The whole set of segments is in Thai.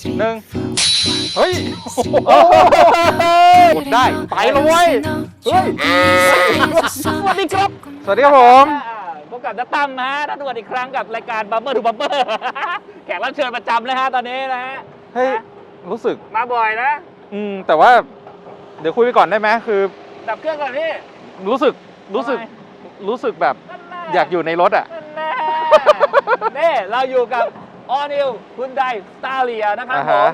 สองหนึ่งเฮ้ยกดได้ ไปแล้วเว้ย เฮ้ย สวัสดีครับ สวัสดีครับผม พบกับนัตตั้มนะฮะท่านสวัสดีอีกครั้งกับรายการบัมเบอร์ทูบัมเบอร์แขกรับเชิญประจำเลยฮะตอนนี้นะฮะ เฮ้ย รู้สึก มาบ่อยนะ อืม แต่ว่า เดี๋ยวคุยไปก่อนได้ไหมคือ ดับเครื่องก่อนพี่ รู้สึก รู้สึกทำไมรู้สึกแบบนั่นแน่อยากอยู่ในรถอะนั่นแน่นี่เราอยู่กับ All New Hyundai Staria นะครับอ่าผฮะม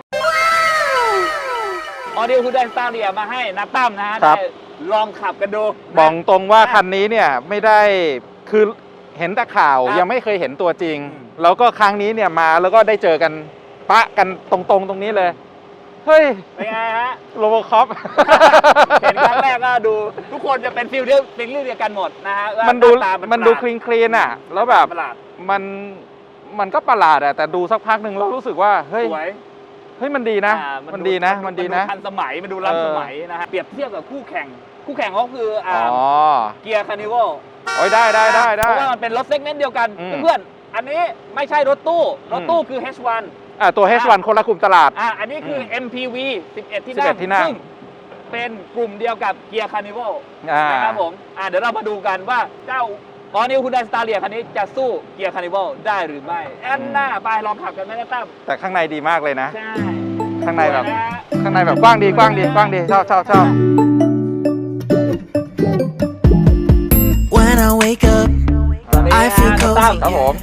All New Hyundai Staria มาให้นัตตั้มนะฮะครับ ได้ลองขับกันดูนะ บอกตรงว่าคันนี้เนี่ยไม่ได้คือเห็นแต่ข่าวครับยังไม่เคยเห็นตัวจริง อืม แล้วก็ครั้งนี้เนี่ยมาแล้วก็ได้เจอกันปะกันตรงๆตรงนี้เลย เฮ้ยเป็นไงฮะ โรบคอป เห็นครั้งแรกก็ดู ทุกคนจะเป็นฟิลเดียวฟิลเดียวกันหมดนะฮะว่ามันดูหาตามันดูประหลาคลีนคลีนอะ แล้วแบบประหลาดมัน มันก็ประหลาดอะแต่ดูสักพักหนึ่งเรารู้สึกว่าเฮ้ยสวยเฮ้ยมันดีนะ อ่ามันดีนะ มันดีนะทันสมัย มันดูล้ำสมัยนะฮะ เปรียบเทียบกับคู่แข่ง คู่แข่งเขาคืออ๋อ่าอเกียร์คานิวัลโอ้ยได้ได้ได้ได้เพราะว่ามันเป็นรถเซกเมนต์เดียวกัน อืม เพื่อนๆอันนี้ไม่ใช่รถตู้ รถตู้คือ H1 อะตัว H1 คนละกลุ่มตลาด อ่าอันนี้คืออม MPV 11 ที่นั่ง11ที่นั่ง ซึ่งเป็นกลุ่มเดียวกับเกียร์คานิวัลอ่านะครับผม อ่าเดี๋ยวเรามาดูกันว่าเจ้า ออนิวคุณไดสตาร์เลียคันนี้จะสู้เกียร์คานิวัลได้หรือไม่แอนหน้าไปลองขับกันไหมนะตั้มแต่ข้างในดีมากเลยนะ ใช่ข้างในแบบสวยะฮะข้างในแบบกว้างดีกว้างดีกว้างดีชอบชอบชอบ When I wake up, ตอนนี้ I feel นะ cozy ตั้มครับผม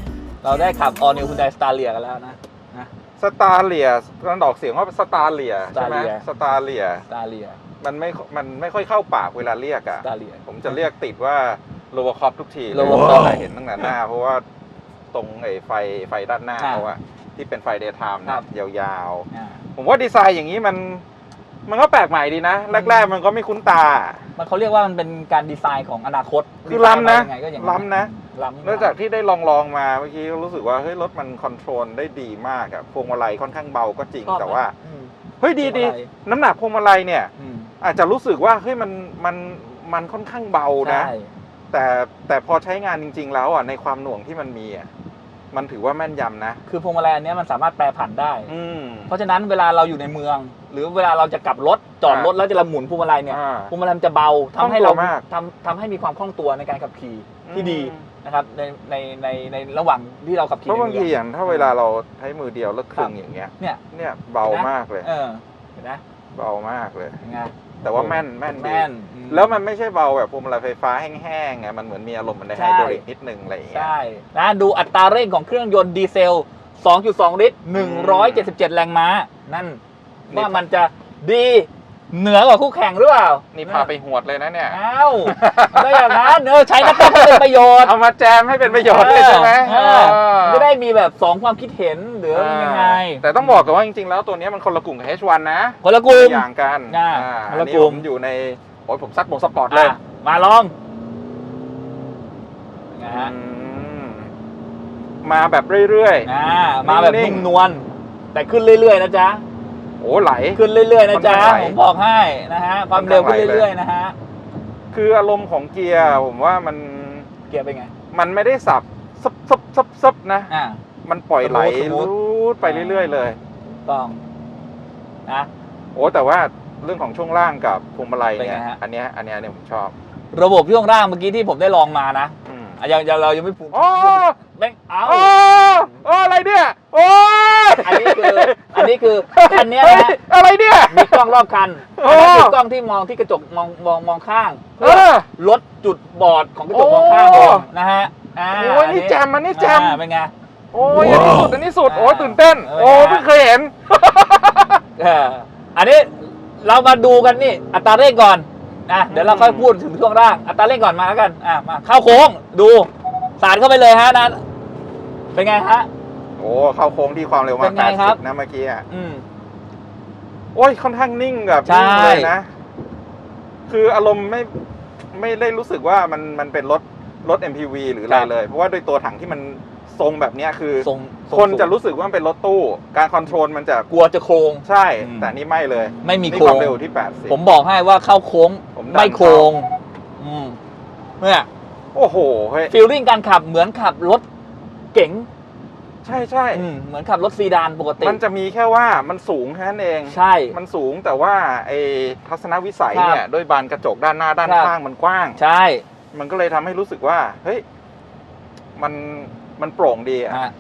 เราได้ขับ All New Hyundai Staria กันแล้วนะนะ สตาร์เลียมันออกเสียงว่าสตาร์เลียใช่ไหม Staria สตาร์เลีย Staria มันไม่ มันไม่ค่อยเข้าปากเวลาเรียกอะ Staria ผมจะเรียกติดว่า โรบคอปทุกทีเลย Robocop เห็นตั้งแต่หน้า เพราะว่าตรงไอ้ไฟไฟด้านหน้าครับเขาอะที่เป็นไฟเดย์ไทม์ครันะบ ยาวอ่าๆ ผมว่าดีไซน์อย่างนี้มัน มันก็แปลกใหม่ดีนะ แรก ๆ มันก็ไม่คุ้นตา มันเขาเรียกว่ามันเป็นการดีไซน์ของอนาคตคือล้ำนะ ดีไซน์มายังไงก็อย่างล้ำนะ ล้ำนอกจากที่ได้ลองลองๆมาเมื่อกี้ก็รู้สึกว่าเฮ้ยรถมันคอนโทรลได้ดีมากอะพวงมาลัยค่อนข้างเบาก็จริง ชอบแต่ว่าอืม เฮ้ยดีดีพวงมาลัย น้ำหนักพวงมาลัยเนี่ย อืมอาจจะรู้สึกว่าเฮ้ยมันมันมันค่อนข้างเบานะ ใช่ แต่แต่พอใช้งานจริง ๆ แล้วอะในความหน่วงที่มันมีอะมันถือว่าแม่นยำนะ คือพวงมาลัยอันเนี้ยมันสามารถแปรผันได้ อืม เพราะฉะนั้นเวลาเราอยู่ในเมือง หรือเวลาเราจะกลับรถจอดรถอ่าแล้วจะเราหมุนพวงมาลัยเนี่ยอ่าพวงมาลัยมันจะเบาทำให้คล่เราองตัวมากทำทำให้มีความคล่องตัวในการขับขี่ที่ดีอืม นะครับในในในในระหว่างที่เราขับขี่เพราะบางในทีเมือย่างถ้าเวลาเราใช้มือเดียวแล้วคลึงอย่างเงี้ย เนี่ยเนี่ยเบามากเลย เออเห็นไหมเบามากเลย ยังไง แต่ว่าแม่นแม่นดีแม่นอืแล้วมันไม่ใช่เบาแบบพวงมาลัยไฟฟ้าแห้งๆไงมันเหมือนมีอารมณ์มันในใช่ไฮดรอลิกนิดนึงอะไรอย่างเงี้ย ใช่นะดูอัตราเร่งของเครื่องยนต์ดีเซล 2.2 ลิตร 177 แรงม้า นั่น นี่ ว่ามันจะดี เหนือกว่าคู่แข่งหรือเปล่า นี่พาไปหวดเลยนะเนี่ยเอ้าได้อย่างนั้นเออใช้นักต้องให้เป็นประโยชน์เอามาแจมให้เป็นประโยชน์เลยใช่ไหมเออเออจะได้มีแบบสองความคิดเห็นหรือยังไง แต่ต้องบอกกันว่าจริงๆ แล้วตัวเนี้ยมันคนละกลุ่มกับ H1 นะ คนละกลุ่มอย่างกันอ่าอ่าคนอัละนนี้กลุ่ผมมอยู่ในโอ้ยผมซัดโหมดสปอร์ตเลอะยมาลองนะฮะอืมมาแบบเรื่อยอ่ามาแบบนิ่นุ่งมๆนวลแต่ขึ้นเรื่อยๆนะจ๊ะๆ โอ้ไหล ขึ้นเรื่อยๆนะจ๊ะค่อนข้างไหลผมบอกให้นะฮะความเร็วขึ้นค่อนข้างไหลเลยเรื่อยๆ นะฮะคืออารมณ์ของเกียร์ผมว่ามันเกียร์เป็นไงมันไม่ได้สับซับซับซับซับนะ อ่า มันปล่อยไหลสมูท รูดไปเรื่อย ๆ เลย ต้องนะ โอ้แต่ว่าเรื่องของช่วงล่างกับพวงมาลัยเนี่ยเป็นไงฮะ อันเนี้ยอันเนี้ยเนี่ยผมชอบระบบช่วงล่างเมื่อกี้ที่ผมได้ลองมานะ อืม อะยังยังเรายังไม่พูดโอ้แม่งเอาโอ้โอ้อะไรเนี่ยโอ้ยอันนี้คืออันนี้คือคันเนี้ยเฮ้นะอะไรเนี่ย มีกล้องรอบคันโอ้ อันนั้นคือกล้องที่มองที่กระจกมองมองมองข้างเออลดจุดบอดของกระจกมองข้างลโอ้งนะฮะอ่าโอ้ยนี่แจมมันนี่แจม อ่าเป็นไง โอ้ยอันนี้สุดอันนี้สุดโอ้ยอ่าตื่นเต้นเออโอ้ยเพิ่งเคยเห็น เอออันนี้เรามาดูกันนี่อัตราเร่งก่อน อะเดี๋ยวเราค่อยพูดถึงช่วงล่างอัตราเร่งก่อนมาแล้วกันอะมาเข้าโค้งดูสาดเข้าไปเลยฮะนะเป็นไงฮะ โอ้เข้าโค้งที่ความเร็วเป็มากนไงครับ 80นะเมื่อกี้อะอืม โอ้ยค่อนข้างนิ่งแบบใช่ นิ่งเลยนะ คืออารมณ์ไม่ไม่ได้รู้สึกว่ามันมันเป็นรถรถ MPV หรืออะไรเลย เพราะว่าด้วยตัวถังที่มัน ทรงแบบเนี้ยคือ ทรงทรงคนจะสูงรู้สึกว่ามันเป็นรถตู้ การคอนโทรลมันจะกลัวจะโค้ง ใช่ อืม แต่นี่ไม่เลยไม่มีนี่โค้ควางมเร็วที่ 80 ผมบอกให้ว่าเข้าโค้งผมดัน ไม่โค้งอืมเนี่ยโอ้โหเฮ้ยฟีลลิ่งการขับเหมือนขับรถเก๋งใช่ใช่อืมเหมือนขับรถซีดานปกติมันจะมีแค่ว่ามันสูงแค่นั้นเอง ใช่ มันสูงแต่ว่าไอ้ทัศนวิสัยครับเนี่ยด้วยบานกระจกด้านหน้าด้านครับ ข้างมันกว้าง ใช่ มันก็เลยทำให้รู้สึกว่า เฮ้ย มัน มันโปร่งดีอะอะ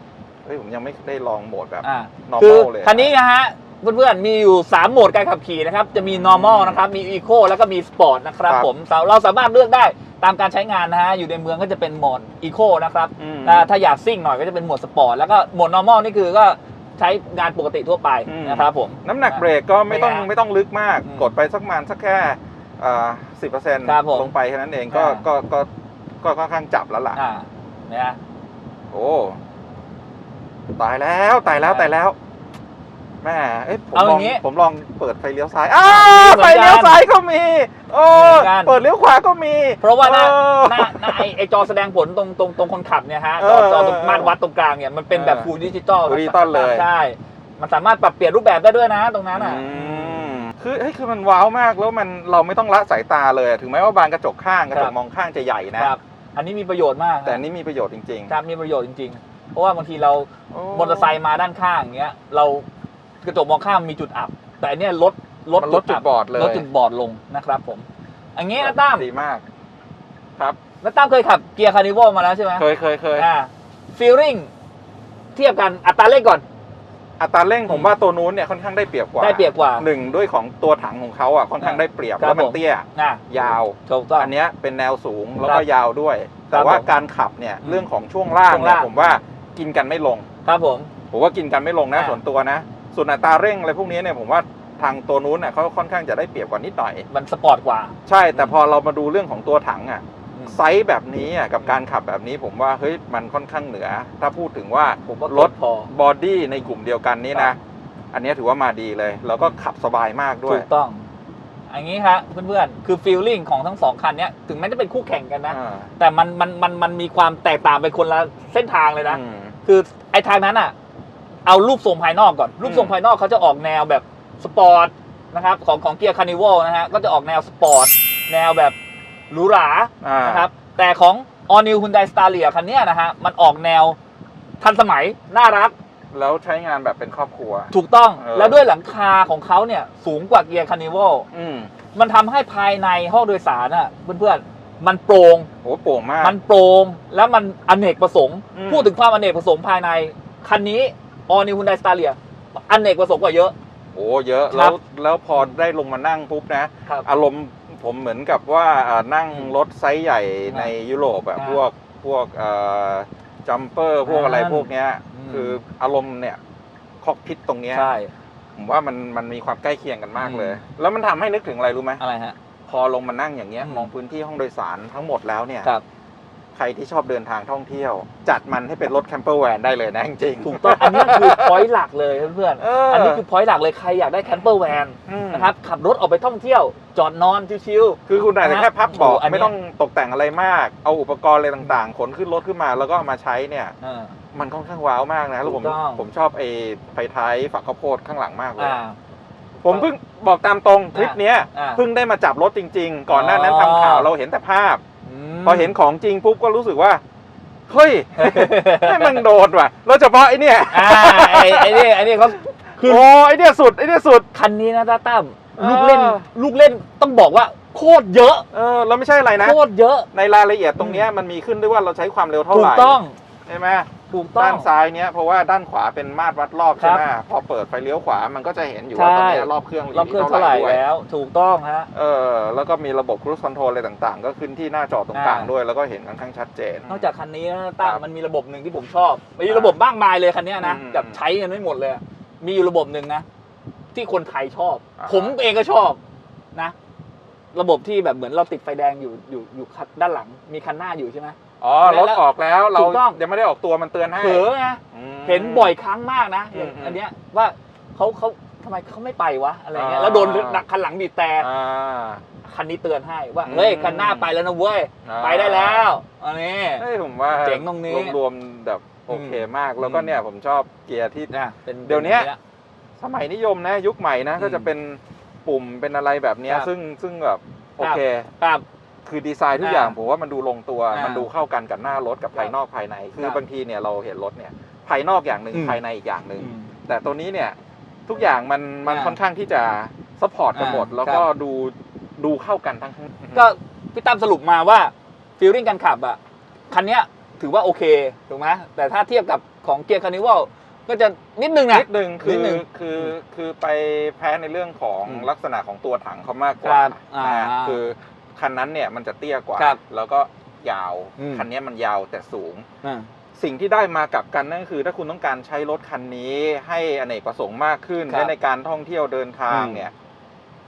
เฮ้ยผมยังไม่ได้ลองโหมดแบบ อะ normal คือเลย คันนี้นะฮะเพื่อนๆมีอยู่ 3 โหมดการขับขี่นะครับ จะมี normal นะครับ มี eco แล้วก็มี sport นะครับครับผมเราสามารถเลือกได้ตามการใช้งานนะฮะ อยู่ในเมืองก็จะเป็นโหมด eco นะครับอืมอ่าถ้าอยากซิ่งหน่อยก็จะเป็นโหมด sport แล้วก็โหมด normal นี่คือก็ใช้งานปกติทั่วไปอืม นะครับผม น้ำหนักเบรกก็ไม่ต้องไม่ยากไม่ต้องลึกมาก อืมกดไปสักประมาณสักแค่สิบเปอร์เซ็นต์ครับผมลงไปแค่นั้นเองก็อ่า ก็ก็ก็ค่อนข้างจับแล้วล่ะ อ่าเนี่ย โอ้ตายแล้วตายแล้วตายแล้วแม่เอ๊ะผมเอาลอองย่างนี้ผมลองเปิดไฟเลี้ยวซ้ายอ้าเหมืไฟอนกันเลี้ยวซ้ายก็มีโอ้เหมือนกัน เปิดเลี้ยวขวาก็มี เพราะว่าหน้าเออหน้าหน้าไอไอจอแสดงผลตรงตรงตรงคนขับเนี่ยฮะเอจออจอตรงเออมาตรวัดตรงกลางเนี่ยมันเป็นแบบเออฟูลดิจิตอล full digital เลย ใช่ มันสามารถปรับเปลี่ยนรูปแบบได้ด้วยนะ ตรงนั้นอะ อืมคือเฮ้ยคือมันว้าวมากแล้วมันเราไม่ต้องละสายตาเลย ถึงแม้ว่าบานกระจกข้างกระจครักบมองข้างจะใหญ่นะครับ อันนี้มีประโยชน์มากแต่อันนี่มีประโยชน์จริงครับมีประโยชน์จริง ๆ เพราะว่าบางทีเราๆโอ้มอเตอร์ไซค์มาด้านข้างอย่างเงี้ยเรากระจกมองข้างมีจุดอับ แต่อันเนี้ยลดลดมันลดจุดบอดเลยลดจุดบอดลงนะครับผม อันนี้นะตั้มดีมาก ครับนะตั้มเคยขับเกียร์คาร์นิวัลมาแล้วใช่ไหมเคยเคยเคยอ่าฟีลลิ่งเทียบกันอัตราเร่งก่อน อัตราเร่งผมว่าตัวนู้นเนี่ยค่อนข้างได้เปรียบกว่าได้เปรียบกว่า หนึ่งด้วยของตัวถังของเขาอะค่อนข้างได้เปรียบครับแล้วมันผม เตี้ยอะยาว ถูกต้อง อันเนี้ยเป็นแนวสูงแล้วครัก็บยาวด้วย แต่ครับว่าผมการขับเนี่ยอืมเรื่องของช่วงล่างช่วงเนี่ยล่าง ผมว่ากินกันไม่ลง ครับผม ผมว่ากินกันไม่ลงนะอ่า ส่วนตัวนะ ส่วนอัตราเร่งอะไรพวกนี้เนี่ยผมว่าทางตัวนู้นเนี่ยเขาค่อนข้างจะได้เปรียบกว่านิดหน่อย มันสปอร์ตกว่า ใช่แต่พอเรามาดูเรื่องของตัวถังอะอืม ไซส์แบบนี้อะกับการขับแบบนี้ผมว่าเฮ้ยมันค่อนข้างเหนือ ถ้าพูดถึงว่าผมว่ารรถพอ บอดี้ในกลุ่มเดียวกันนี้ครันะบอันนี้ถือว่ามาดีเลย แล้วก็ขับสบายมากด้วถูยกต้อง อันนี้ครับเพื่อนๆ คือฟีลลิ่งของทั้งสองคันเนี้ยถึงแม้จะเป็นคู่แข่งกันนะ อ่าแต่มันมันมันมันมีความแตกต่างไปคนละเส้นทางเลยนะ อืม คือไอ้ทางนั้นอะ เอารูปทรงภายนอกก่อน รูปทรงภายนอกเขาจะออกแนวแบบสปอร์ตนะครับ ของของเกียร์คาร์นิวัลนะฮะ ก็จะออกแนวสปอร์ต แนวแบบ หรูหราอ่า นะครับแต่ของ All New Hyundai Staria คันเนี้ยนะฮะมันออกแนวทันสมัยน่ารักแล้วใช้งานแบบเป็นครอบครัว ถูกต้องเออ แล้วด้วยหลังคาของเขาเนี่ยสูงกว่าเกียร์คาร์นิวัลอืมมันทำให้ภายในห้องโดยสารอะเพื่อนๆมันโปร่งโหโปร่งมาก มันโปร่งแล้วมันอเนกประสงค์ อืม พูดถึงความอเนกประสงค์ภายใน คันนี้ All New Hyundai Staria อเนกประสงค์กว่าเยอะ โอ้เยอะ ครัแล้บวแล้วพอได้ลงมานั่งปุ๊บนะ ครับ อารมณ์ ผมเหมือนกับว่าอ่านั่งรถไซส์ใหญ่อ่าในยุโรปอะอ่าพวกพวกจัมเปอร์พวกอะไรอ่าพวกเนี้ย อืม คืออารมณ์เนี่ยคอกพิษตรงเนี้ย ใช่ ผมว่ามันมันมีความใกล้เคียงกันมากอืมเลย แล้วมันทำให้นึกถึงอะไรรู้ไหมอะไรฮะ พอลงมานั่งอย่างเงี้ยอืม มองพื้นที่ห้องโดยสารทั้งหมดแล้วเนี่ย ครับ ใครที่ชอบเดินทางท่องเที่ยว จัดมันให้เป็นรถแคมเปอร์แวนได้เลยนะจริงๆถูกต้องอันนี้คือ พอยต์หลักเลยเพื่อนเออๆอัอันนี้คือพอยต์หลักเลยใครอยากได้แคมเปอร์แวนมนะครับขับรถออกไปท่องเที่ยว จอดนอนชิว คือคุณอาจจะแค่พับเบาะโอ้โหอันเนี้ย ไม่ต้องตกแต่งอะไรมาก เอาอุปกรณ์อะไรต่างๆ ขนขึ้นรถขึ้นมาแล้วก็เอามาใช้เนี่ย ๆอ่า มันค่อนข้างว้าวมากนะแล้วผมถูกต้อง ผมชอบไอ้ไฟท้ายฝักข้าวโพดข้างหลังมากเลย อ่า ผมเพิ่งบอกตามตรงทริปเนี้ยอ่าเพิ่งได้มาจับรถจริง ๆ ก่อนหน้านั้นอ๋อ ทำข่าวเราเห็นแต่ภาพมพ อเห็นของจริงปุ๊บก็รู้สึกว่า เฮ้ยให้มันโดดว่ะแล้วเฉพาะไอ้เนี่ยอ่าไอ้ไอ้นี่ไอ้นี่เขาคือโอ้ไอ้เนี่ยสุดไอ้เนี่ยสุด คันนี้นะตาตั้มเออลูกเล่นลูกเล่นต้องบอกว่าโคตรเยอะเออแล้วไม่ใช่อะไรนะ โคตรเยอะ ในรายละเอียดตรงเนี้ยมันมีขึ้นด้วยว่าเราใช้ความเร็วเท่าถูไหกร่ ต้อง ใช่ไหมถูกต้อด้าง นซ้ายเนี้ยเพราะว่าด้านขวาเป็นมาตรวัดรอบครัใช่บไหมพอเปิดไฟเลี้ยวขวามันก็จะเห็นอยู่ว่าใช่ตอนเนี้ยรอบเครื่องรอบเครื่องเท่าไหร่ด้วยแล้ว ถูกต้องฮะ เออแล้วก็มีระบบครู i คอนโทรลอะไรต่างๆ ก็ขึ้นที่หน้าจอตรงกลางอ่า ด้วย แล้วก็เห็นค่อนข้างชัดเจน นอกจากคันนี้นะตั้คมรับมันมีระบบหนึ่งที่ผมชอบ มีระบบมากมายเลยคันเนี้ยนะอืมแบบใช้กันไม่หมดเลยอะมีอยู่ระบบหนึ่งนะ ที่คนไทยชอบ อ่า ผมเองก็ชอบนะ ระบบที่แบบเหมือนเราติดไฟแดงอยู่อยู่อยู่คันด้านหลัง มีคันหน้าอยู่ใช่ไหม อ๋อแล้วรถออกแล้วเราถูกต้อง ยังไม่ได้ออกตัวมันเตือนให้เผลอไงมเห็นบ่อยครั้งมากนะอย่างอืมอันเนี้ยว่าเขาเขาทำไมเขาไม่ไปวะอะไรเงี้ยอ่า แล้วโดนคันหลังบีบแต่อ่า คันนี้เตือนให้ว่าอืม เฮ้ยคันหน้าไปแล้วนะเว้ยอ่าไปได้แล้วอันนี้ เฮ้ยผมว่าเจ๋งตรงนี้รวมๆแบบโอเคมากแล้วก็อืม เนี่ยผมชอบเกียร์ที่ นะเป็นเดี๋ยวเนี้ยป็นสมัยนิยมนะยุคใหม่นะอืมก็จะเป็น ปุ่มเป็นอะไรแบบเนี้ยครับ ซึ่งซึ่งแบบโอเค ครับ คือดีไซน์ทุกอย่างอ่าผมว่ามันดูลงตัว อ่ามัมันดูเข้ากันกับหน้ารถกับครับภายนอกภายใน คืคอรับบางทีเนี่ยเราเห็นรถเนี่ยภายนอกอย่างหนึ่งอืม ภายในอีกอย่างหนึ่ง อืม แต่ตัวนี้เนี่ยทุกอย่างมันมันอ่าค่อนข้างที่จะซัพพอร์ตกันหมด อ่าแล้วครับก็ดูดูเข้ากันทั้งก็พี่ตั้มสรุปมาว่าฟีลลิ่งการขับอะคันเนี้ยถือว่าโอเคถูกไหมแต่ถ้าเทียบกับของเกียร์คานิวัล ก็จะนิดนึงนะ นิดนึงคืนิอดนึงคือคือไปแพ้ในเรื่องของอืมลักษณะของตัวถังเขามากกคว่ารับอ่านะฮะคือคันนั้นเนี่ยมันจะเตี้ยกว่า ครับแล้วก็ยาวอืม คันนี้มันยาวแต่สูง อ่า สิ่งที่ได้มากับกันนั่นก็คือถ้าคุณต้องการใช้รถคันนี้ให้อเนกประสงค์มากขึ้นครับและในการท่องเที่ยวเดินทางอืม เนี่ย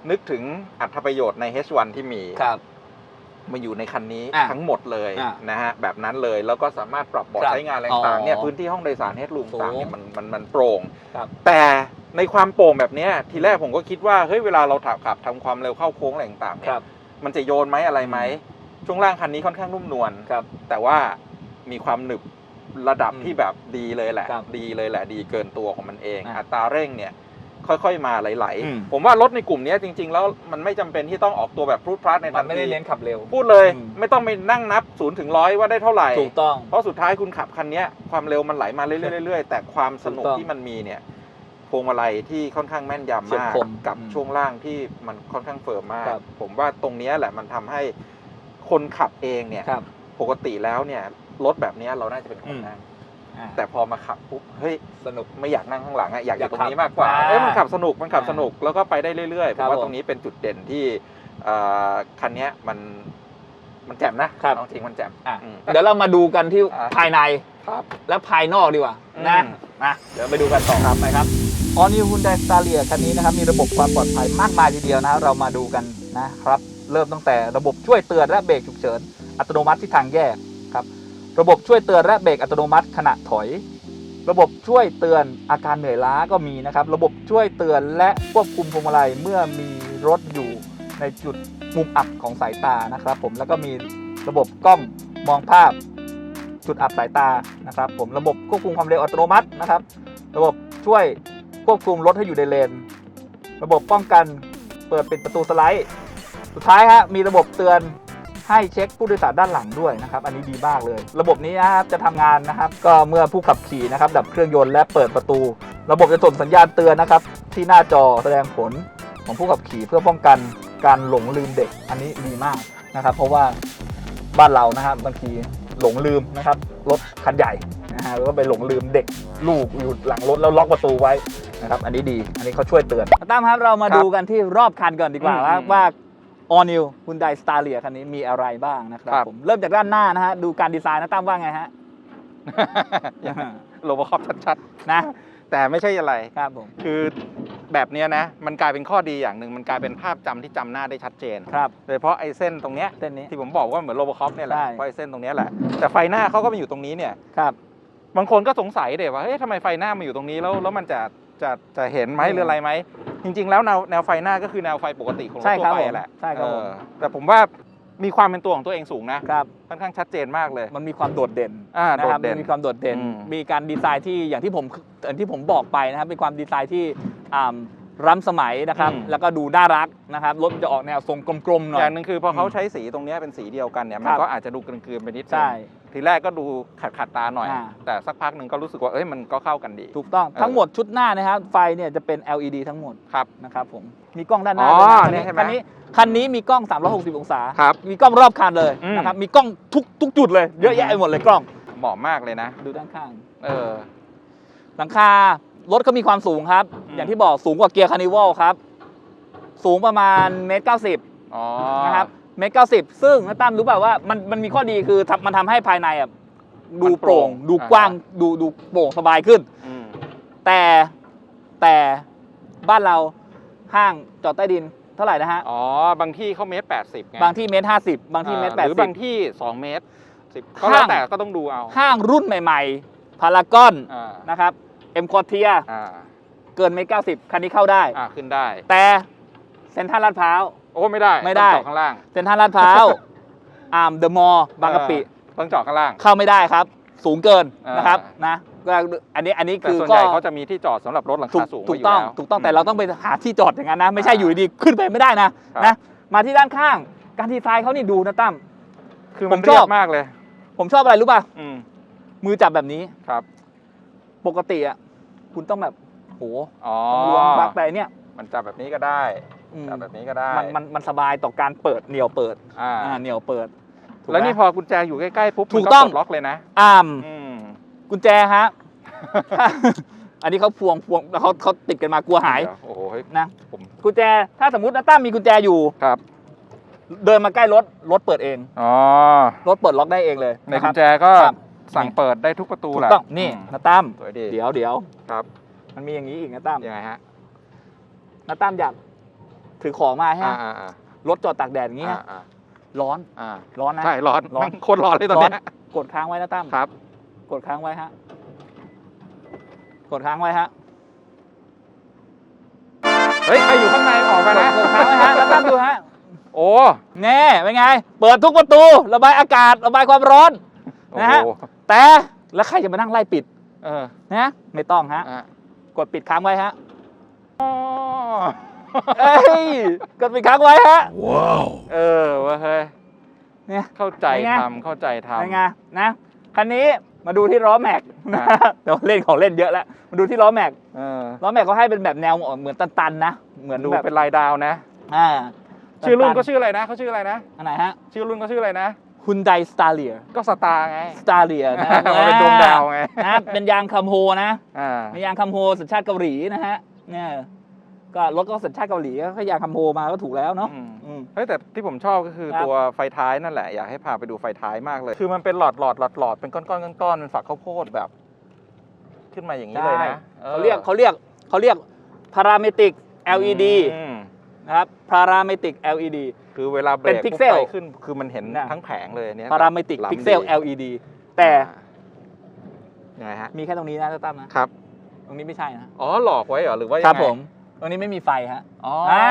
นึกถึงอัตประโยชน์ใน H1 ที่มี ครับ มาอยู่ในคันนี้อะทั้งหมดเลยอะนะฮะแบบนั้นเลยแล้วก็สามารถปรับบอร์ดครับใช้งานอะไรต่างๆเนี่ยอ๋อพื้นที่ห้องโดยสารเฮดรูมสูงต่างเนี่ยมันมันมันโปร่ง ครับ แต่ในความโปร่งแบบเนี้ยทีแรกผมก็คิดว่าเฮ้ยเวลาเราขับขับทำความเร็วเข้าโค้งอะไรต่างๆคเนี่ยรับ มันจะโยนไหมอะไรไหมช่วงล่างคันนี้ค่อนข้างนุ่มนวล ครับ แต่ว่ามีความหนึบระดับอืมที่แบบดีเลยแหละ ครับดีเลยแหละ ดีเกินตัวของมันเอง อะอัตราเร่งเนี่ย ค่อยๆมาไหลอืม ๆ ผมว่ารถในกลุ่มเนี้ยจริง ๆ แล้วมันไม่จำเป็นที่ต้องออกตัวแบบพรูดพลาดในมัทันนไม่ได้ทีเน้นขับเร็ว พูดเลยอืม ไม่ต้องไปนั่งนับ0ูนย์ถึงร้อยว่าได้เท่าไหร่ ถูกต้อง เพราะสุดท้ายคุณขับคันเนี้ยความเร็วมันไหลมาเรื่อยๆเรื่อยๆแต่ความสนุกถูกต้องที่มันมีเนี่ยพวงมาลัยที่ค่อนข้างแม่นยำเฉียบมากคมกับอืมช่วงล่างที่มันค่อนข้างเฟิร์มมาก ครับ ผมว่าตรงเนี้ยแหละมันทำให้คนขับเองเนี่ย ครับ ปกติแล้วเนี่ยรถแบบเนี้ยเราน่าจะเป็นคนนั่ง อ่า แต่พอมาขับปุ๊บเฮ้ยสนุกไม่อยากนั่งข้างหลังอะอยากออยากยู่ตรงนี้มากกว่าขับเอ้ยอ่ามัมันขับสนุกมันขับอ่าสนุกแล้วก็ไปได้เรื่อยๆผครัมบว่าผมตรงนี้เป็นจุดเด่นที่เอ่อคันเนี้ยมันมันแจ่มนะครับเอาจริงมันแจ่มอะอืม เดี๋ยวเรามาดูกันที่อะภายในครับ และภายนอกดีกว่าอืมนะนะเดี๋ยวไปดูกันต่อครับไปครับ All New Hyundai Staria คันนี้นะครับมีระบบความปลอดภัยมากมายทีเดียวนะครับเรามาดูกันนะครับ เริ่มตั้งแต่ระบบช่วยเตือนและเบรกฉุกเฉินอัตโนมัติที่ทางแยกค ระบบช่วยเตือนและเบรกอัตโนมัติขณะถอย ระบบช่วยเตือนอาการเหนื่อยล้าก็มีนะครับ ระบบช่วยเตือนและควบคุมพวงมาลัยเมื่อมีรถอยู่ในจุดมุมอับของสายตานะครับ ผมแล้วก็มีระบบกล้องมองภาพ จุดอับสายตานะครับ ผมระบบควบคุมความเร็วอัตโนมัตินะครับ ระบบช่วยควบคุมรถให้อยู่ในเลน ระบบป้องกันเปิดปิดประตูสไลด์ สุดท้ายฮะมีระบบเตือน ให้เช็คผู้โดยสารด้านหลังด้วยนะครับอันนี้ดีมากเลย ระบบนี้นะครับจะทำงานนะครับ ก็เมื่อผู้ขับขี่นะครับดับเครื่องยนต์และเปิดประตู ระบบจะส่งสัญญาณเตือนนะครับ ที่หน้าจอแสดงผลของผู้ขับขี่เพื่อป้องกันการหลงลืมเด็กอันนี้ดีมากนะครับ เพราะว่าบ้านเรานะครับบางทีหลงลืมนะครับรถคันใหญ่นะฮะแล้วก็ไปหลงลืมเด็กลูกอยู่หลังรถแล้วล็อกประตูไว้นะครับ อันนี้ดี อันนี้เขาช่วยเตือนตั้มครับเรามาครับดูกันที่รอบคันก่อนดีกว่าอืมว่าอืมว่า All New Hyundai Staria คันนี้มีอะไรบ้างนะครับครับ ผมเริ่มจากด้านหน้านะฮะดูการดีไซน์นะตั้มว่าไงฮะ โลบคอปชัดนะๆ แต่ไม่ใช่อะไร ครับผมคือแบบเนี้ยนะ มันกลายเป็นข้อดีอย่างหนึ่ง มันกลายเป็นภาพจำที่จำหน้าได้ชัดเจน ครับโดยเฉพาะไอ้เส้นตรงเนี้ย เส้นนี้ ที่ผมบอกว่าเหมือนโลบคอปเนี่ยแหละใช่ เพราะไอ้เส้นตรงเนี้ยแหละ แต่ไฟหน้าเขาก็มาอยู่ตรงนี้เนี่ย ครับบางคนก็สงสัยเดี๋ยวว่า เฮ้ยทำไมไฟหน้ามาอยู่ตรงนี้แล้วแล้วมันจะจะจะเห็นไหมอืมหรืออะไรไหม จริง ๆ แล้วแนวแนวไฟหน้าก็คือแนวไฟปกติของรถใช่ทั่ครัวบไปผมแหละใช่ครับผม เออแต่ผมว่ามีความเป็นตัวของตัวเองสูงนะ ครับ ค่อนข้างชัดเจนมากเลย มันมีความโดดเด่นอ่านะโดคดรับเด่นมีความโดดเด่น อืม มีการดีไซน์ที่อย่างที่ผมอย่างที่ผมบอกไปนะครับเป็นความดีไซน์ที่อ่าล้ำสมัยนะครับอืมแล้วก็ดูน่ารักนะครับรถมันจะออกแนวทรงกลมๆหน่ออย ย่างหนึ่งคือพอเขาอืมใช้สีตรงเนี้ยเป็นสีเดียวกันเนี่ยคมัรันบก็อาจจะดูกลืนๆไปนิดนึงใช่ ทีแรกก็ดูขัดขัดๆตาหน่อย อ่า แต่สักพักหนึ่งก็รู้สึกว่าเอ้ยมันก็เข้ากันดี ถูกต้องเออ ทั้งหมดชุดหน้านะครับไฟเนี่ยจะเป็น LED ทั้งหมดครับ นะครับผมมีกล้องด้านหน้าอ๋อด้วยนะเนี่ยใช่ไหมคันนี้คันนี้มีกล้อง 360 องศา ครับมีกล้องรอบคันเลยอืม นะครับมีกล้องทุกทุกจุดเลยเยอะแยะไปหมดเลยกล้องเหมาะมากเลยนะ ดูด้านข้าง เออ หลังคารถเขามีความสูงครับ อืม อย่างที่บอกสูงกว่าเกียร์คานิวัลครับ สูงประมาณเมตรเก้าสิบอ๋อนะครับ เมตรเก้าสิบซึ่งน้าตั้มรู้เปล่าว่ามันมันมีข้อดีคือทำมันทำให้ภายในอะดูมันโปโปร่ร่ง งดูกว้างอ่าดูดูโปร่งสบายขึ้น อืมแต่แต่บ้านเราห้างจอดใต้ดินเท่าไหร่นะฮะ อ๋อบางที่เขาเมตรแปดสิบไงบางที่เมตรห้าสิบบางที่เมตรแปอ่าดหรือสิบาบงที่สองเมตรสิบก็แล้วห้าง แต่ก็ต้องดูเอาห้างรุ่นใหม่ๆ พารากอนอ่านะครับเอ็มคอเทียอ่าเกินเมตรเก้าสิบคันนี้เข้าได้ อ่าขึ้นได้ แต่เซ็นทรัลลาดพร้าว โอ้ไม่ได้ไม่ได้ ต้องเจาะข้างล่าง เซ็นทรัลลาดพร้าวอาร์มเดอะมอลล์บางกะปิ ต้องเจาะข้างล่าง เข้าไม่ได้ครับ สูงเกินอ่านนะครับนะก็อันนี้อันนี้แต่คือส่วนก็ใหญ่เขาจะมีที่จอดสำหรับรถหลังถูกคาสูงถูไว้กอยู่ต้องแล้วถูกต้องแต่เราต้องไปหาที่จอดอย่างนั้นนะ ไม่ใช่อ่าอยู่ดีๆขึ้นไปไม่ได้นะครับนะมาที่ด้านข้าง การดีไซน์เขานี่ดูนะตั้มคือผมันมชเรีอยบบมากเลย ผมชอบอะไรรู้ป่ะอืมมือจับแบบนี้ครับ ปกติอะคุณต้องแบบโหอ๋อต้องลวงปลั๊กแต่เนี่ย มันจับแบบนี้ก็ได้ อืมจับแบบนี้ก็ได้ มันมันมันสบายต่อการเปิดเหนียวเปิดอ่าอ่าเหนียวเปิดถูกไหมแล้วนี่พอกุญแจอยู่ใกล้ๆปุ๊บถูกมันต้อง ปลดล็อกเลยนะอ้ามอืม กุญแจฮะ อันนี้เขาพวงพวงแล้วเขาเขาติดกันมากลัวหายเดี๋วโอ้โหเฮ้ยนะผม กุญแจถ้าสมมตินาต้ามีกุญแจอยู่ ครับ เดินมาใกล้รถรถเปิดเอง อ๋อ รถเปิดล็อกได้เองเลยในนะคกุรับ ญแจก็ครับ สั่งเปิดได้ทุกประตูถูแหกละต้องนี่มนาตั้มสวยดีเดี๋ยวเดี๋ยวครับ มันมีอย่างนี้อีกนาตั้มยังไงฮะ นาตั้มอยาก ถือของมาใช่ไหมอ่าอ่าอ่ารถจอดตากแดดอย่างนี้อ่าฮะอ่าร้อนอ่าร้อนนะ ใช่ร้อนร้อน แม่งโคตรร้อนเลยตอนเนี้ยกดค้างไว้นะตั้มครับ กดค้างไว้ฮะกดค้างไว้ฮะเฮ้ยใครอยู่ข้างในออกกมาดนะกดค้างไว้ฮะนาตั้มดูฮะโอ้แน่เป็นไง เปิดทุกประตู ระบายอากาศระบายความร้อน โอ้นะฮะ โหแต่แล้วใครจะมานั่งไล่ปิดเออนะไม่ต้องฮะอะกดปิดค้างไว้ฮะ อ๋อ เอ้ยกดปิดค้างไว้ฮะเออเว่าเฮ้ยเนี่ย เข้าใจเป็นไง ทำเข้าใจทเป็นไงนะคันนี้มาดูที่ล้อแม็กนะอะ เดี๋ยวเล่นของเล่นเยอะแล้วมาดูที่ล้อแม็กำเออล้อแม็กเขาให้เป็นแบบแนวเหมือนตันๆนะเหมือนดูแบบเป็นลายดาวนะ อ่าชื่อรุ่นก็ตัๆชื่ออะไรนะเขาชื่ออะไรนะ อันไหนฮะชื่อรุ่นก็ชื่ออะไรนะ ฮุนไดสตาร์เลียก็สตาร์ไงสตาร์เลียนะ มันเป็นดวงดาวไงนะเป็นยางคัมโฮนะอ่า เป็นยางคัมโฮสัญชาติเกาหลีนะฮะเนี่ย ก็รถก็สัญชาติเกาหลีก็ยางคัมโฮมาก็ถูกแล้วเนาะอืมอืม เฮ้ยแต่ที่ผมชอบก็คือครับ ตัวไฟท้ายนั่นแหละ อยากให้พาไปดูไฟท้ายมากเลย คือมันเป็นหลอดหลอดหลอดหลอดเป็นก้อนก้อนก้อนก้อนเป็นฝักข้าวโพดแบบ ขึ้นมาอย่างนี้เลยนะออเขาเรียกเขาเรียกเขาเรียกพาราเมติก LED อืมนะครับพาราเมติก LED คือเวลาเบรเป็นกพิกเซลปุ๊บไฟขึ้น คือมันเห็นน่ะ ทั้งแผงเลยอันเนี้ยพาราเมติกล้ำพิกเซล ดี LED แต่อ่ายังไงฮะมีแค่ตรงนี้นะตั้มนะครับ ตรงนี้ไม่ใช่นะ อ๋อหลอกไว้เหรอหรือว่ายังคไงรับผม ตรงนี้ไม่มีไฟฮะอ๋ออ่า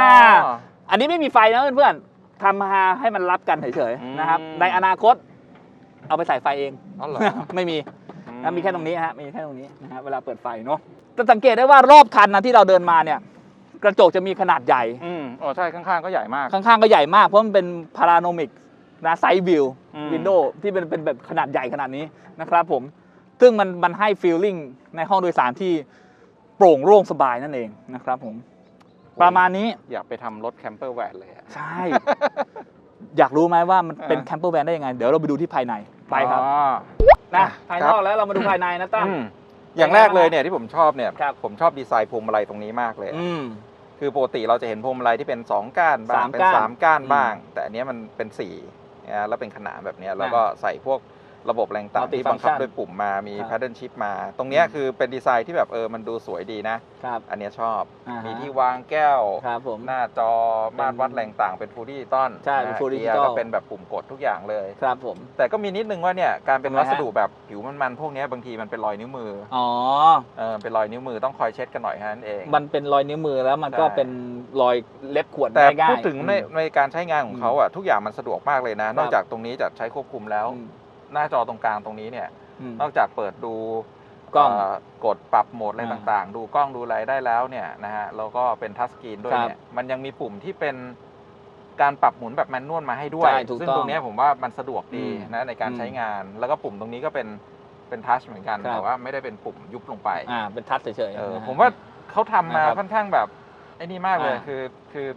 ออันนี้ไม่มีไฟนะเพื่อนๆทำมาให้มันรับกันเฉยอืม ๆนะครับ ในอนาคต เอาไปใส่ไฟเอง อ๋อเหรอ ไม่มีอืนะมีแค่ตรงนี้ฮะมีแค่ตรงนี้นะฮะเวลาเปิดไฟเนาะจะสังเกตได้ว่ารอบคันนะที่เราเดินมาเนี่ย กระจกจะมีขนาดใหญ่ อืมอ๋อใช่ข้างๆก็ใหญ่มาก ข้างๆก็ใหญ่มากเพราะมันเป็นพาราโนมิกนะไซด์วิวอืม วินโดว์ที่เป็นเป็นแบบขนาดใหญ่ขนาดนี้นะครับผม ซึ่งมันมันให้ฟีลลิ่งในห้องโดยสารที่ โปร่งโล่งสบายนั่นเองนะครับผม ประมาณนี้อยากไปทำรถแคมเปอร์แวนเลยอะใช่ อยากรู้ไหมว่ามันเป็นอ่าแคมเปอร์แวนได้ยังไง เดี๋ยวเราไปดูที่ภายในไปครับอ๋อ นะอะภายคนรับอกแล้วเรามาดูภายในนะตั้ม อืมอย่างแรกเลยเนี่ยที่ผมชอบเนี่ยครับ ผมชอบดีไซน์พวงมาลัยตรงนี้มากเลย อืม คือปกติเราจะเห็นพวงมาลัยที่เป็น 2 ก้านบ้าสางมเป็นก้าน3ก้านอืมบ้าง แต่อันเนี้ยมันเป็น4นะแล้วเป็นขนานแบบเนี้ยแล้วก็ใส่พวก ระบบแรงต่าง Multi ที่บังคับ function ด้วยปุ่มมามีครับแพทเทิร์นชิปมา ตรงเนี้ยอืม คือเป็นดีไซน์ที่แบบเออมันดูสวยดีนะ ครับ อันเนี้ยชอบอ่าฮะ มีที่วางแก้ว ครับผม หน้าจอมาตรวัดแรงต่างเป็นฟูดิจิตอลใช่เป็น full กียร์ digital ก็เป็นแบบปุ่มกดทุกอย่างเลย ครับผม แต่ก็มีนิดนึงว่าเนี่ยการเป็นทำไมวัฮะ สดุแบบผิวมันๆพวกเนี้ยบางทีมันเป็นรอยนิ้วมืออ๋อ เออเป็นรอยนิ้วมือต้องคอยเช็ดกันหน่อยแค่นั้นเอง มันเป็นรอยนิ้วมือแล้วมันก็ใช่ เป็นรอยเล็บขวดแต่ง่ายๆพูดถึงในอืม ในการใช้งานของเขาอะทุกอย่างมันสะดวกมากเลยนะครับนอกจากตรงนี้จะใช้ควบคุมแล้ว อืม หน้าจอตรงกลางตรงนี้เนี่ยอืมนอกจากเปิดดูกล้องเกดปรับโหมดอะไรอ่าต่างๆ ดูกล้องดูอะไรได้แล้วเนี่ยนะฮะแล้วก็เป็นทัชสกรีนด้วยครับเนี่ยมันยังมีปุ่มที่เป็นการปรับหมุนแบบแมนนวลมาให้ด้วยใช่ถูกซึ่งต้องตรงเนี้ยผมว่ามันสะดวกดีอืมนะในการอืมใช้งาน แล้วก็ปุ่มตรงนี้ก็เป็นเป็นทัชเหมือนกันครับแต่ว่าไม่ได้เป็นปุ่มยุบลงไปอ่าเป็นทัชเฉยเออๆนะฮะผมว่าเขาทำมานะครับค่อนข้างแบบไอ้นี่มากเลยอ่าคือคือ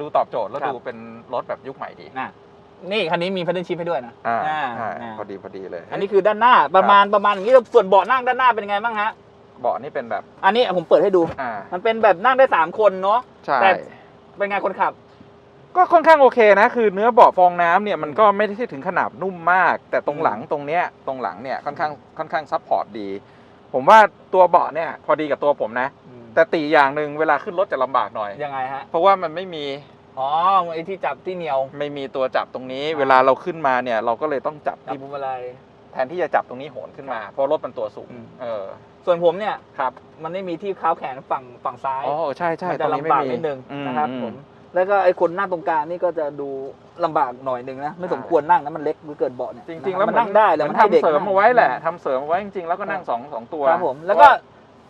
ดูตอบโจทย์แล้วครับดูเป็นรถแบบยุคใหม่ดี น่ะนี่คันนี้มี paddle shift ให้ด้วยนะ อ่าอ่าใช่อ่า พอดีพอดีเลยอันนี้คือด้านหน้าประมาณประมาณอย่างนี้แล้วส่วนเบาะนั่งด้านหน้าเป็นยังไงบ้างฮะ เบาะนี่เป็นแบบ อันนี้ผมเปิดให้ดู อ่า มันเป็นแบบนั่งได้สามคนเนาะ ใช่ แต่ เป็นไงคนขับ ก็ค่อนข้างโอเคนะ คือเนื้อเบาะฟองน้ำเนี่ยมันก็ไม่ได้ถึงขนาดนุ่มมาก แต่ตรงอืมหลังตรงเนี้ยตรงหลังเนี่ยค่อนข้างค่อนข้างซัพพอร์ตดี ผมว่าตัวเบาะเนี่ยพอดีกับตัวผมนะ แต่ตีอย่างหนึ่งเวลาขึ้นรถจะลำบากหน่อย ยังไงฮะ เพราะว่ามันไม่มี อ๋อไอ้ที่จับที่เหนียวไม่มีตัวจับตรงนี้อ่าเวลาเราขึ้นมาเนี่ย เราก็เลยต้องจับจับที่พวงมาลัย แทนที่จะจับตรงนี้โหนขึ้นมาเพราะรถมันตัวสูง อืม เออส่วนผมเนี่ย ครับมันไม่มีที่เท้าแขนฝั่งฝั่งซ้าย อ๋อใช่ใช่มันตรจะงนี้ไม่ลำบากมีนิดนึงอืนะครับอืผมแล้วก็ไอ้คนนั่งตรงกลางนี่ก็จะดูลำบากหน่อยหนึ่งนะไม่สมควรนั่งนะมันเล็กมันเกินเบาะเนี่ยจริงๆ แล้วมันนั่งได้แหละมัมันนให้เด็กทำเสริมนั่งเอาไว้แหละทำเสริมเอาไว้จริงๆ แล้วก็นั่งสองสองตัวครับผมแล้วก็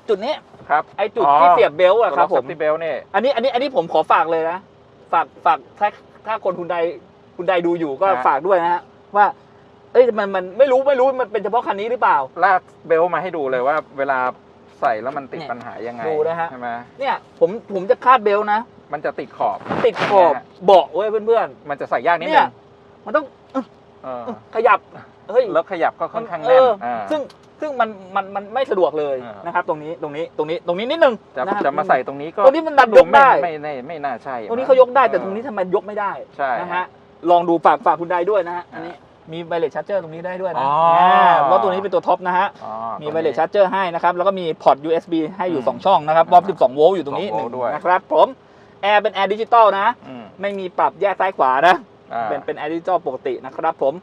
จุดนี้ครับไอ้จุดอ๋อที่เสียบเบลต์อะครับผมที่เบลเนี่ย อันนี้อันนี้อันนี้ผมขอฝากเลยนะ ฝากฝากถ้าถ้าคนคุณใดคุณใดดูอยู่ก็ฮะ ฝากด้วยนะฮะว่า เอ้ยมันมันไม่รู้ไม่รู้มันเป็นเฉพาะคันนี้หรือเปล่า ลากเบลต์มาให้ดูเลยว่า เวลาใส่แล้วมันติดเนี่ยปัญหายังไงดูนะฮะ ใช่ไหมเนี่ยผมผมจะคาดเบลต์นะ มันจะติดขอบ ติดขอบเบาะเว้ยเพื่อนมันจะใส่ยากๆนิดเนี่นึย งมันต้องเออขยับเฮ้ยแล้วขยับก็ค่อนข้างเอแน่นออ่าซึ่ง ซึ่งมันมันมันไม่สะดวกเลยอ่าน นะครับ ตรงนี้ตรงนี้ตรงนี้ตรงนี้นิดนึงจะนะครับ จะมาใส่ตรงนี้ก็ตรงนี้มันดันยกได้ ไม่ไม่ไม่ไม่น่าใช่ตรงนี้เขายกได้แต่ตรงนี้ทำไมยกไม่ได้ใช่ นะฮะลองดูฝากฝากคุณได้ด้วยนะฮะอันนี้มีไวเลสชาร์เจอร์ตรงนี้ได้ด้วยนะอ๋อเพราะตัวนี้เป็นตัวท็อปนะฮะ อ๋อมีตรงไวนี้เลสชาร์เจอร์ให้นะครับ แล้วก็มีพอร์ต USB ให้อยู่ อืม2 ช่องนะครับบอม12 โวลต์อยู่ตรงนี้12หนึ่งโวลต์ด้วย นะครับผมแอร์เป็นแอร์ดิจิตอลนะ อืมไม่มีปรับแยกซ้ายขวานะ อ่าเป็นเป็นแอร์ดิจิตอลปกตินะครับผม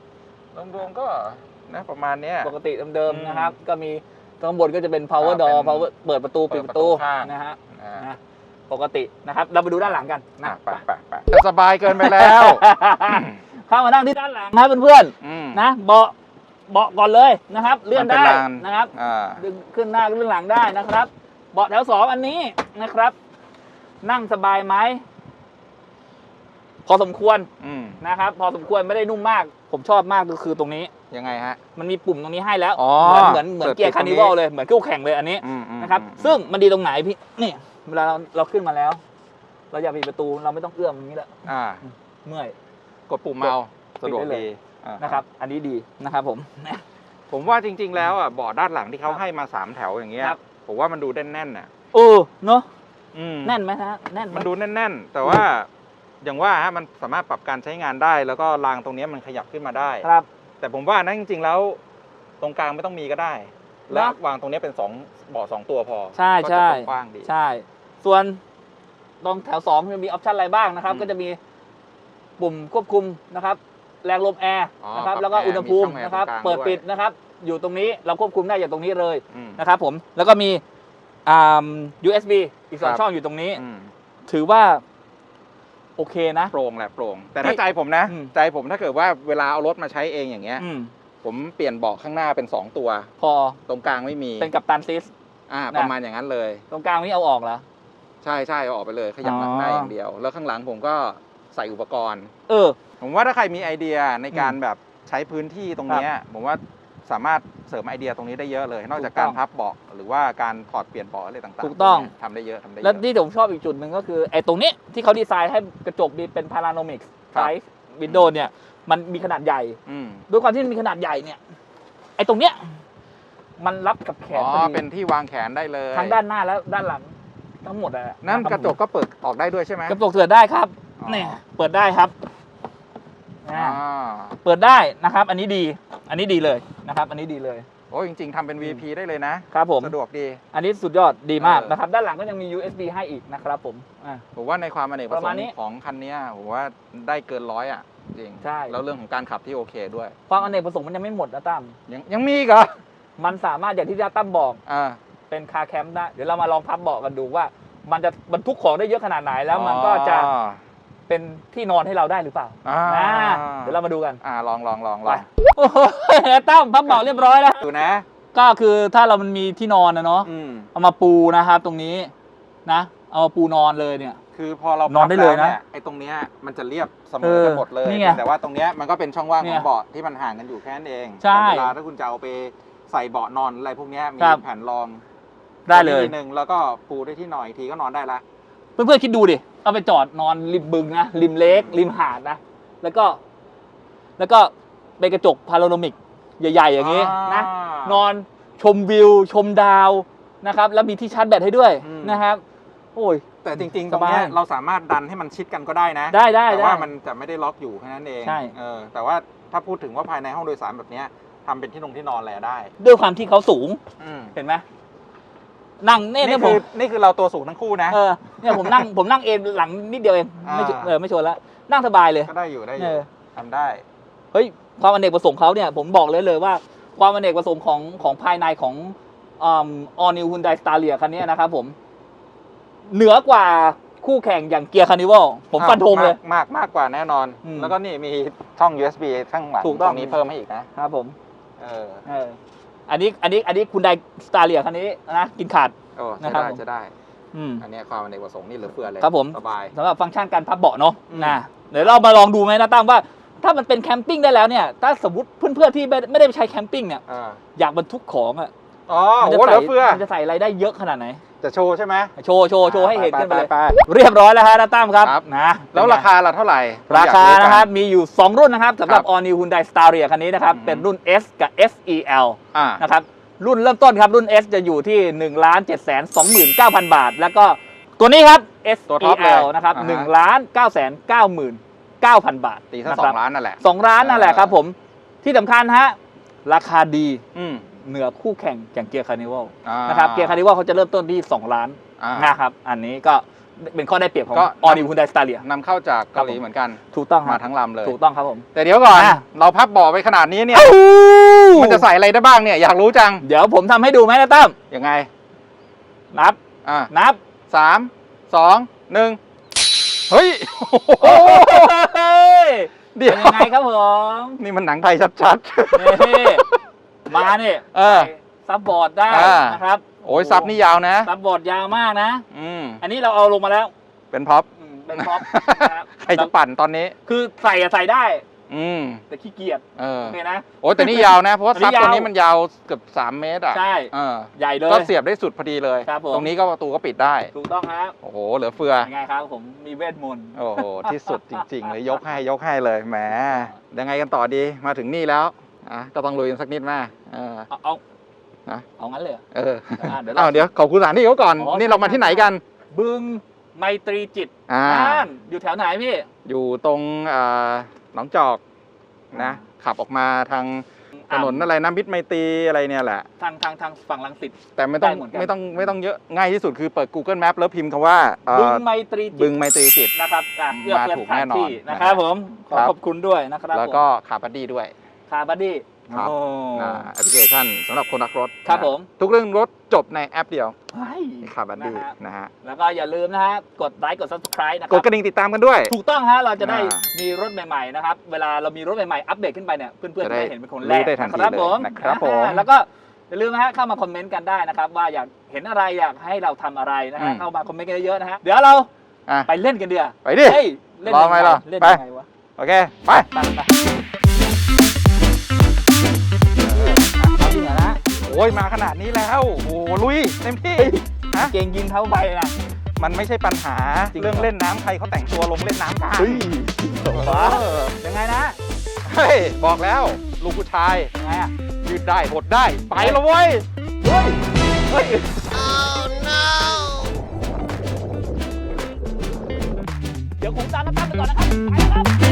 รวมๆก็ นะประมาณเนี้ยปกติเดิมอืมๆนะครับ ก็มีข้างบนก็จะเป็น power อ่า door เป็น power เปิดประตูปิดประตูเปิดประตูข้างนะฮะอ่านะปกตินะครับ เราไปดูด้านหลังกันอะนะไปไปไปจะสบายเกินไปแล้วเข้ามานั่งที่ด้านหลังนะเพื่อนอืมๆนะเบาะเบาะก่อนเลยนะครับ เลื่อนมันเป็นได้ลานนะครับอ่าดึงขึ้นหน้าขึ้นหลังได้นะครับ เบาะแถวสองอันนี้นะครับ นั่งสบายไหม พอสมควรอืมนะครับ พอสมควรไม่ได้นุ่มมาก ผมชอบมากก็คือตรงนี้ ยังไงฮะ มันมีปุ่มตรงนี้ให้แล้วอ๋อเหมือนเหมือนเหมือนเปิดเกียร์ปิดคาตรงนี้นิวัลเลยเหมือนคู่แข่งเลยอันนี้อืมอืมนะครับอืมซึ่งมันดีตรงไหนพี่นี่เวลาเราเราขึ้นมาแล้ว เราอยากปิดประตูเราไม่ต้องเอื้อมอย่างนี้แหละอ่า เมื่อย กดปุ่มเมาส์ปิดสะดวกได้เลย ดีอ่านะครับ อันนี้ดีนะครับผม ผมว่าจริง ๆ แล้วอะเบาะด้านหลังที่เขาให้มาสามแถวอย่างเงี้ยครับ ผมว่ามันดูแน่นๆน่ะเออเนาะอืมแน่นไหมฮะแน่นไหมันดูแน่น ๆ แต่ว่า อย่างว่าฮะมันสามารถปรับการใช้งานได้ แล้วก็รางตรงเนี้ยมันขยับขึ้นมาได้ ครับ แต่ผมว่านะจริงๆแล้วตรงกลางไม่ต้องมีก็ได้ แล้วนะ วางตรงเนี้ยเป็นสองเบาะสองตัวพอใช่ก็ใช่จะกว้างดี ใช่ ส่วนตรงแถวสองจะมีออปชันอะไรบ้างนะครับ อืมก็จะมีปุ่มควบคุมนะครับ แรงลมแอร์อ๋อนะครับ ปรับแล้วก็แอร์อุณหภูมิมีช่องแอร์นะครับ ตรงกลางเปิดด้วย ปิดนะครับ อยู่ตรงนี้เราควบคุมได้จากตรงนี้เลยอืม นะครับผมแล้วก็มีอ่า USB อีกสองครับ ช่องอยู่ตรงนี้ อืมถือว่า โอเคนะ โปร่งแหละโปร่งแต่ถ้าใจผมนะอืมใจผมถ้าเกิดว่าเวลาเอารถมาใช้เองอย่างเงี้ยอืมผมเปลี่ยนเบาะข้างหน้าเป็นสองตัว พอตรงกลางไม่มีเป็นกับตันซิสอ่านะประมาณอย่างนั้นเลย ตรงกลางนี้เอาออกแล้วใช่ใช่เอาออกไปเลยขยับอ๋อหลังหน้าอย่างเดียว แล้วข้างหลังผมก็ใส่อุปกรณ์ เออ ผมว่าถ้าใครมีไอเดียในการอืมแบบใช้พื้นที่ตรงเนี้ยผมว่า สามารถเสริมไอเดียตรงนี้ได้เยอะเลย นอกจากถูกต้กาองรพับเบาะหรือว่าการถอดเปลี่ยนเบาะอะไรต่างๆถูกต้องทำได้เยอะทำได้เยแล้วอะที่ผมชอบอีกจุดหนึ่งก็คือไอ้ตรงนี้ที่เขาดีไซน์ให้กระจกมีเป็นพาราโนมิกครับไซส์วินโดว์เนี่ยมันมีขนาดใหญ่อืมด้วยความที่มันมีขนาดใหญ่เนี่ยไอ้ตรงเนี้ยมันรับกับแขนอ๋อพอดีเป็นที่วางแขนได้เลยทั้งด้านหน้าและด้านหลังทั้งหมดอะนั่นคบกระจกก็เปิดออกได้ด้วยใช่ไหมกระจกเปิดได้ครับอ๋อเนี่ยเปิดได้ครับ อ่าอ่าเปิดได้นะครับ อันนี้ดี อันนี้ดีเลยนะครับ อันนี้ดีเลย โอ้ยจริง ๆทำเป็น VP ได้เลยนะครับผม สะดวกดี อันนี้สุดยอดดีมากเออนะครับ ด้านหลังก็ยังมี USB ให้อีกนะครับผมอ่า ผมว่าในความอเนกประประสมางณค์นี้ของคันเนี้ยผมว่าได้เกินร้อยอะ จริงใช่ แล้วเรื่องของการขับที่โอเคด้วย ความอเนกประสงค์มันยังไม่หมดนะตั้มยังยังมีอีกเหรอมันสามารถอย่างที่ตั้มบอก อ่า เป็นคาร์แคมป์ได้เดี๋ยวเรามาลองพับเบาะกันดูว่า มันจะบรรทุกของได้เยอะขนาดไหนแล้วมันก็จะอ๋อ เป็นที่นอนให้เราได้หรือเปล่าอ่าอ่าเดี๋ยวเรามาดูกัน อ่าลองลองลองลไป องโอ้โหตั้มพับเบาะเรียบร้อยแล้ว ดูนะก็คือถ้าเรามันมีที่นอนนะเนาะ อืมเอามาปูนะครับตรงนี้นะ เอามาปูนอนเลยเนี่ย คือพอเรานอนได้เลยนะพับแวไอ้ตรงเนี้ยมันจะเรียบเสมเอออกันหมดเลยนี่ไงแต่ว่าตรงเนี้ยมันก็เป็นช่องว่างเนี่ขอยงเบาะที่มันห่างกันอยู่แค่นั้นเองใช่แต่เวลาถ้าคุณจะเอาไปใส่เบาะนอนอะไรพวกเนี้ยมีครับ แผ่นรองได้เลยทีหนึ่งแล้วก็ปูได้ที่นอนอีกทีก็นอนได้ละ เพื่อนๆคิดดูดิ เอาไปจอดนอนริมบึงนะ ริมเล็กริมหาดนะ แล้วก็ แล้วก็เป็นกระจกพาโรโนมิก ใหญ่ๆ อย่างนี้นะ นอนชมวิว ชมดาวนะครับ แล้วมีที่ชาร์จแบตให้ด้วยอืม นะครับ โอ้ย แต่จริงๆสตรงบายเนี้ยเราสามารถดันให้มันชิดกันก็ได้นะได้ได้แต่ได้ว่ามันจะไม่ได้ล็อกอยู่แค่นั้นเองใช่ เออแต่ว่าถ้าพูดถึงว่าภายในห้องโดยสารแบบเนี้ยทำเป็นที่นงที่นอนอะไรได้ ด้วยความที่เขาสูง อืม เห็นไหม นั่งเนี่ยนี่เนี่ยผคืมอนี่คือเราตัวสูงทั้งคู่นะ เออเนี่ยผมนั่งผมนั่งเอนหลังนิดเดียวเองไม่ชนอ่า เออไม่ชนแล้วนั่งสบายเลยก็ได้อยู่ได้อเอยู่อทำได้ เฮ้ยความอเนกประสงค์เขาเนี่ยผมบอกเลยเลยว่าความอเนกประสงค์ของของภายในของออนิวฮุนไดสตาเลียคันนี้นะครับผม เหนือกว่าคู่แข่งอย่างเกียร์คานิวัลผมฟันธงเลย มากมากมากกว่าแน่นอน อืมแล้วก็นี่มีช่อง USB ข้างหลังถูกต้อง ตรงนี้เพิ่มให้อีกนะครับผมเออเออ อันนี้อันนี้อันนี้คุณไดสตาเลียคันนี้นะกินขาด โอ้ใช่นะครับได้ผมใช่ได้ อืม อันเนี้ยความอเนกประสงค์นี่เหลือเฟือเลยครับผม สบาย สำหรับฟังก์ชันการพับเบาะเนาะอืม นะเดี๋ยวเรามาลองดูไหมนะตั้มว่าถ้ามันเป็นแคมปิ้งได้แล้วเนี่ย ถ้าสมมติเพื่อนๆที่ไม่ไม่ได้ไปใช้แคมปิ้งเนี่ยอ่าอยากบรรทุกของอะ อ๋อมัโอ้จะโหเหใส่ลือเฟือ มันจะใส่อะไรได้เยอะขนาดไหน จะโชว์ใช่ไหม โชว์โชว์โชว์ให้เห็นกันไปเลย ไปเรียบร้อยแล้วฮะนาตั้มครับครับ นะแล้วราคาล่ะเท่าไหร่ราคาอยกนะครับกัมีอยู่ 2 รุ่นนะครับสำหรับ ครับ All New Hyundai Staria คันนี้นะครับ อืม เป็นรุ่น S กับ SEL อ่า นะครับรุ่นเริ่มต้นครับ รุ่น S จะอยู่ที่1 7 2 9 0 0 0 บาท แล้วก็ตัวนี้ครับ ตัวท็อปเลย SEL นะครับอ่าฮะ1 9 9 9 9 0 0 บาทตีซะนะสคอรับงล้านนั่นแหละ สองร้านนั่นแหละครับผมที่สำคัญฮะราคาดี อืม เหนือคู่แข่งอย่างเกียร์คาร์นิวัลอ่านะครับเกียร์คาร์นิวัลเขาจะเริ่มต้นที่ 2 ล้านอ่านะครับอันนี้ก็เป็นข้อได้เปรียบของก็ All New Hyundai Staria นำเข้าจากเกาหลีครับผมเหมือนกันถูกต้องคมารับทั้งลำเลยถูกต้องครับผม แต่เดี๋ยวก่อนอะเราพับเบาะไปขนาดนี้เนี่ยมันจะใส่อะไรได้บ้างเนี่ยอยากรู้จัง เดี๋ยวผมทำให้ดูไหมนะตั้มยังไง นับอ่านับสามสองหนึ่งเฮ้ยโอ้ยเดี๋เป็ยนวยังไงครับผม นี่มันหนังไทยชัดนี่ มาเนี่ยเออ ซับบอร์ดได้อ่านะครับๆโอ้ยซับนี่ยาวนะ ซับบอร์ดยาวมากนะ อืม อันนี้เราเอาลงมาแล้วเป็นพ็อปอืมเป็นพ็อปนะครับใครจะปั่นตอนนี้ คือใส่อะใส่ได้ อืม แต่ขี้เกียจเออ โอเคนะ โอ้ยแต่นี่ยาวนะ เพราะว่าอันนี้ซับตัวยาว นี้มันยาวเกือบ 3 เมตรอะใช่ เออ ใหญ่เลย ก็เสียบได้สุดพอดีเลย ครับผม ตรงนี้ก็ประตูก็ปิดได้ ถูกต้องครับโอ้โห เหลือเฟือ ยังไงครับผมมีเวทมนต์ โอ้โห ที่สุดจริง ๆ เลยยกให้ยกให้เลย แหม ยังไงกันต่อดี มาถึงนี่แล้ว อะก็ต้องลุยกันสักนิดแม่เออ เอาเอานะเอางั้นเลยเหรอเอออะเดี๋ยวเรา อ้าวเดี๋ยวขอบคุณสถานที่เขาก่อน อ๋อ นี่เรามาที่ไหนกัน บึงไมตรีจิตอ่าอ่านอยู่แถวไหนพี่ อยู่ตรงเอ่อหนองจอกนะ ขับออกมาทางถนนอะไรนะมิตรไมตรีอะไรเนี่ยแหละ ทางทางทางฝั่งลังสิต แต่ไม่ต้องได้เหมือนกันไม่ต้องไม่ต้องเยอะง่ายที่สุดคือเปิด Google Map แล้วพิมพ์คำว่าเอ่อบึงไมตรีจิบึตงไมตรีจิต นะครับอะเพื่อมาเพื่อถูสกถาแน่นนอนที่นะนะครับผมขอครับ ขอบคุณด้วยนะครับแล้วก็ขาบัดดี้ด้วย คาบัดดี้ครับ โอ้อ่าแอปพลิเคชันสำหรับคนรักรถครับนะผม ทุกเรื่องรถจบในแอปเดียวเฮ้ยขาบัดดี้นะฮะ นะฮะ แล้วก็อย่าลืมนะฮะ กดไลค์ กด subscribe นะคกรัดกระดิ่งติดตามกันด้วย ถูกต้องฮะ เราจะได้อ่า มีรถใหม่ ๆ นะครับ เวลาเรามีรถใหม่ ๆ อัปเดตขึ้นไปเนี่ย เพื่อนๆจะจะได้ได้เห็นเป็นคนแรรู้กได้ทันทีนะครับเลยผมนะครับผมอ่าแล้วก็อย่าลืมนะฮะ เข้ามาคอมเมนต์กันได้นะครับ ว่าอยากเห็นอะไร อยากให้เราทำอะไรนะฮะเข้ามาคอมเมนต์กันเยอะๆนะฮะ เดี๋ยวเราอะ ไปเล่นกันเดือไปดิ เฮ้ย เล่นรอยังไหมไงล่ะเล่นไป ยังไงวะโอเค ไป ไปไป อ้ยมาขนาดนี้แล้ว โอ้โหลุยเต็มที่ฮะเก่งยิงเท้าใบนะมันไม่ใช่ปัญหาจริงเหรอ เรื่องเล่นน้ำใครเขาแต่งตัวลงเล่นน้ำกันเฮ้ยเออยังไงนะเฮ้ยบอกแล้วลูกผู้ชายยังไงอะยืดได้หดได้ไปแล้วเว้ยเฮ้ยเฮ้ย เดี๋ยวผมตามน้ำตาลไปก่อนนะครับไปแล้วครับ